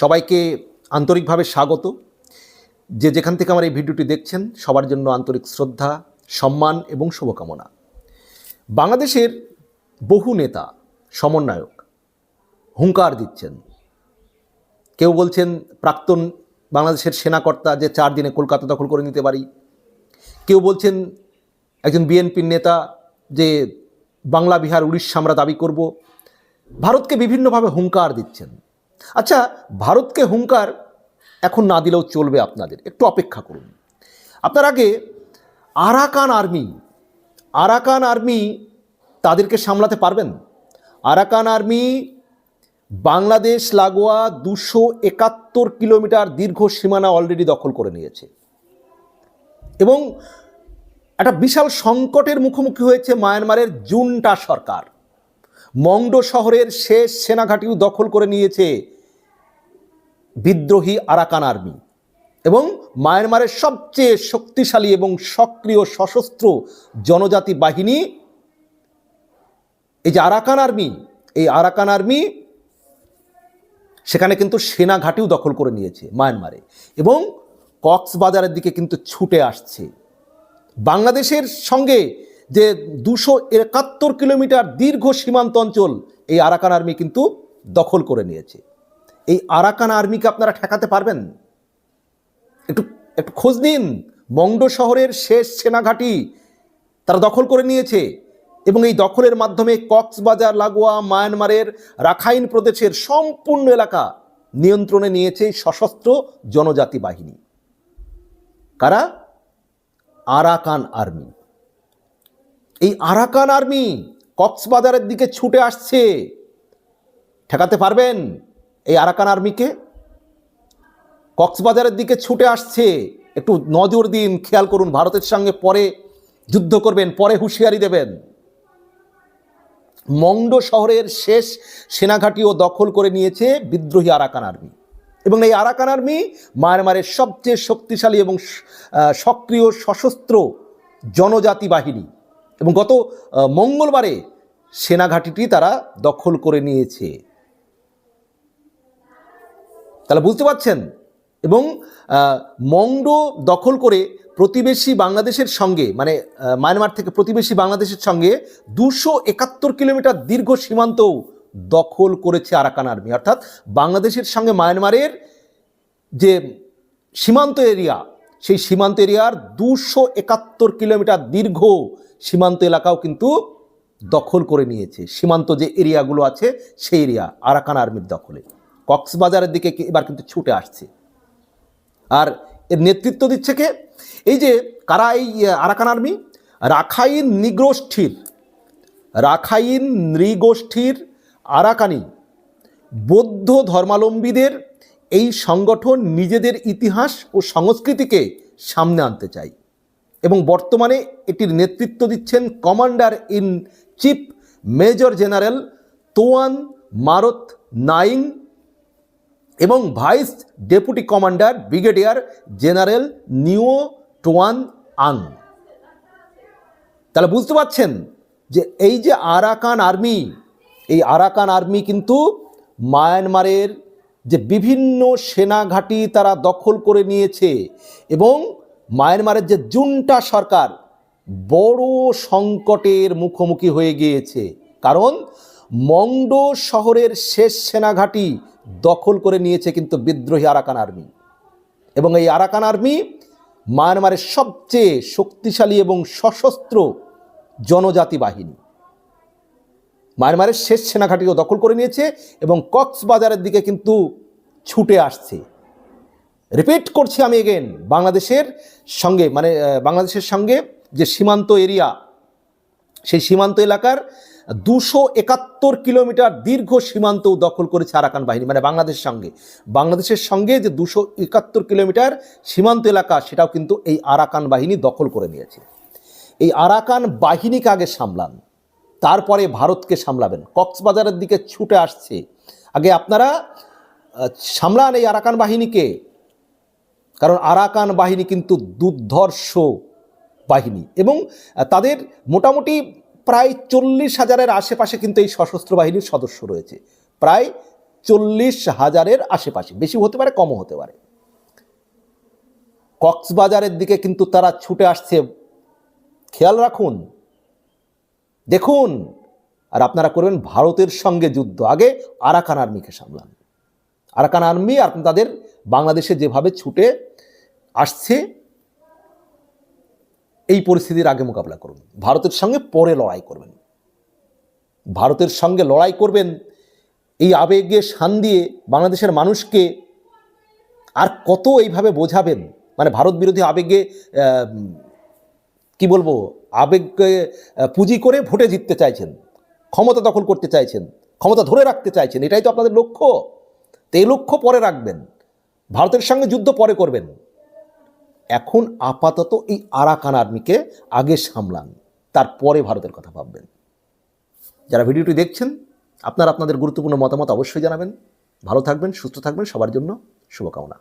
সবাইকে আন্তরিকভাবে স্বাগত। যে যেখান থেকে আমার এই ভিডিওটি দেখছেন, সবার জন্য আন্তরিক শ্রদ্ধা, সম্মান এবং শুভকামনা। বাংলাদেশের বহু নেতা, সমন্বয়ক হুঙ্কার দিচ্ছেন। কেউ বলছেন, প্রাক্তন বাংলাদেশের সেনাকর্তা যে চার দিনে কলকাতা দখল করে নিতে পারি। কেউ বলছেন, একজন বিএনপির নেতা যে বাংলা, বিহার, উড়িষ্যা আমরা দাবি করব। ভারতকে বিভিন্নভাবে হুঙ্কার দিচ্ছেন। আচ্ছা ভারতকে হুঙ্কার এখন না দিলেও চলবে আপনাদের। একটু অপেক্ষা করুন। আপনার আগে আরাকান আর্মি আরাকান আর্মি তাদেরকে সামলাতে পারবেন? আরাকান আর্মি বাংলাদেশ, লাগোয়া দুশো একাত্তর কিলোমিটার দীর্ঘ সীমানা অলরেডি দখল করে নিয়েছে। এবং একটা বিশাল সংকটের মুখোমুখি হয়েছে মায়ানমারের জুনটা সরকার। মংডো শহরের শেষ সেনাঘাটিও দখল করে নিয়েছে বিদ্রোহী আরাকান আর্মি। এবং মায়ানমারের সবচেয়ে শক্তিশালী এবং সক্রিয় সশস্ত্র জনজাতি বাহিনী, এই যে আরাকান আর্মি, এই আরাকান আর্মি সেখানে কিন্তু সেনা ঘাটিও দখল করে নিয়েছে মায়ানমারে। এবং কক্সবাজারের দিকে কিন্তু ছুটে আসছে। বাংলাদেশের সঙ্গে যে দুশো একাত্তর কিলোমিটার দীর্ঘ সীমান্ত অঞ্চল এই আরাকান আর্মি কিন্তু দখল করে নিয়েছে। এই আরাকান আর্মিকে আপনারা ঠেকাতে পারবেন? একটু একটু খোঁজ নিন। মংডো শহরের শেষ সেনাঘাটি তারা দখল করে নিয়েছে এবং এই দখলের মাধ্যমে কক্সবাজার, লাগোয়া, মায়ানমারের, রাখাইন প্রদেশের সম্পূর্ণ এলাকা নিয়ন্ত্রণে নিয়েছে সশস্ত্র জনজাতি বাহিনী। কারা? Arakan Army. এই আরাকান আর্মি কক্সবাজারের দিকে ছুটে আসছে। ঠেকাতে পারবেন এই আরাকান আর্মিকে? কক্সবাজারের দিকে ছুটে আসছে। একটু নজর দিন, খেয়াল করুন, ভারতের সঙ্গে পরে যুদ্ধ করবেন, পরে হুঁশিয়ারি দেবেন। মংডো শহরের শেষ সেনাঘাটিও দখল করে নিয়েছে বিদ্রোহী আরাকান আর্মি। এবং এই আরাকান আর্মি মায়ানমারের সবচেয়ে শক্তিশালী এবং সক্রিয় সশস্ত্র জনজাতি বাহিনী এবং গত মঙ্গলবারে সেনাঘাটিটি তারা দখল করে নিয়েছে। তাহলে বুঝতে পারছেন? এবং মংডো দখল করে প্রতিবেশী বাংলাদেশের সঙ্গে মানে মায়ানমার থেকে প্রতিবেশী বাংলাদেশের সঙ্গে দুশো একাত্তর কিলোমিটার দীর্ঘ সীমান্তও দখল করেছে আরাকান আর্মি। অর্থাৎ বাংলাদেশের সঙ্গে মায়ানমারের যে সীমান্ত এরিয়া সেই সীমান্ত এরিয়ার দুশো একাত্তর কিলোমিটার দীর্ঘ সীমান্ত এলাকাও কিন্তু দখল করে নিয়েছে। সীমান্ত যে এরিয়াগুলো আছে, সেই এরিয়া, আরাকান আর্মির দখলে। কক্সবাজারের দিকে এবার কিন্তু ছুটে আসছে। আর এর নেতৃত্ব দিচ্ছে কে? এই যে কারা এই আরাকান আর্মি? রাখাইন নিগোষ্ঠীর, রাখাইন নৃগোষ্ঠীর আরাকানি বৌদ্ধ ধর্মাবলম্বীদের এই সংগঠন নিজেদের ইতিহাস ও সংস্কৃতিকে সামনে আনতে চায় এবং বর্তমানে এটির নেতৃত্ব দিচ্ছেন commander in chief major general Twan Mrat Naing এবং vice deputy commander brigadier general Nyo Twan Awng. তাহলে বুঝতে পারছেন যে এই যে আরাকান আর্মি, এই আরাকান আর্মি কিন্তু মায়ানমারের যে বিভিন্ন সেনা সেনাঘাঁটি তারা দখল করে নিয়েছে এবং মায়ানমারের যে জুনটা সরকার বড় সংকটের মুখোমুখি হয়ে গিয়েছে। কারণ মংডো শহরের শেষ সেনাঘাঁটি দখল করে নিয়েছে কিন্তু বিদ্রোহী আরাকান আর্মি। এবং এই আরাকান আর্মি মায়ানমারের সবচেয়ে শক্তিশালী এবং সশস্ত্র জনজাতি বাহিনী। মায়ানমারের শেষ সেনাঘাটিও দখল করে নিয়েছে এবং কক্সবাজারের দিকে কিন্তু ছুটে আসছে। রিপিট করছি আমি এগেন বাংলাদেশের সঙ্গে মানে বাংলাদেশের সঙ্গে যে সীমান্ত এরিয়া, সেই সীমান্ত এলাকার দুশো একাত্তর কিলোমিটার দীর্ঘ সীমান্ত দখল করেছে আরাকান বাহিনী মানে বাংলাদেশের সঙ্গে। বাংলাদেশের সঙ্গে যে দুশো একাত্তর কিলোমিটার সীমান্ত এলাকা, সেটাও কিন্তু এই আরাকান বাহিনী দখল করে নিয়েছে। এই আরাকান বাহিনীকে আগে সামলান। তারপরে ভারতকে সামলাবেন। কক্সবাজারের দিকে ছুটে আসছে। আগে আপনারা সামলান এই আরাকান বাহিনীকে। কারণ আরাকান বাহিনী কিন্তু দুর্ধর্ষ বাহিনী এবং তাদের মোটামুটি প্রায় চল্লিশ হাজারের আশেপাশে কিন্তু এই সশস্ত্র বাহিনীর সদস্য রয়েছে। প্রায় চল্লিশ হাজারের আশেপাশে, বেশি হতে পারে, কমও হতে পারে। কক্সবাজারের দিকে কিন্তু তারা ছুটে আসছে। খেয়াল রাখুন দেখুন, আর আপনারা করবেন ভারতের সঙ্গে যুদ্ধ। আগে আরাকান আর্মিকে সামলান। আরাকান আর্মি আর তাদের বাংলাদেশে যেভাবে ছুটে আসছে, এই পরিস্থিতির আগে মোকাবিলা করুন। ভারতের সঙ্গে পরে লড়াই করবেন। ভারতের সঙ্গে লড়াই করবেন, এই আবেগে শান দিয়ে বাংলাদেশের মানুষকে আর কত এইভাবে বোঝাবেন? মানে ভারত বিরোধী আবেগে কি বলব, আবেগকে পুঁজি করে ভোটে জিততে চাইছেন, ক্ষমতা দখল করতে চাইছেন, ক্ষমতা ধরে রাখতে চাইছেন, এটাই তো আপনাদের লক্ষ্য। তো এই লক্ষ্য পরে রাখবেন, ভারতের সঙ্গে যুদ্ধ পরে করবেন। এখন আপাতত এই আরাকান আর্মিকে আগে সামলান, তারপরে ভারতের কথা ভাববেন। যারা ভিডিওটি দেখছেন, আপনারা আপনাদের গুরুত্বপূর্ণ মতামত অবশ্যই জানাবেন। ভালো থাকবেন, সুস্থ থাকবেন, সবার জন্য শুভকামনা।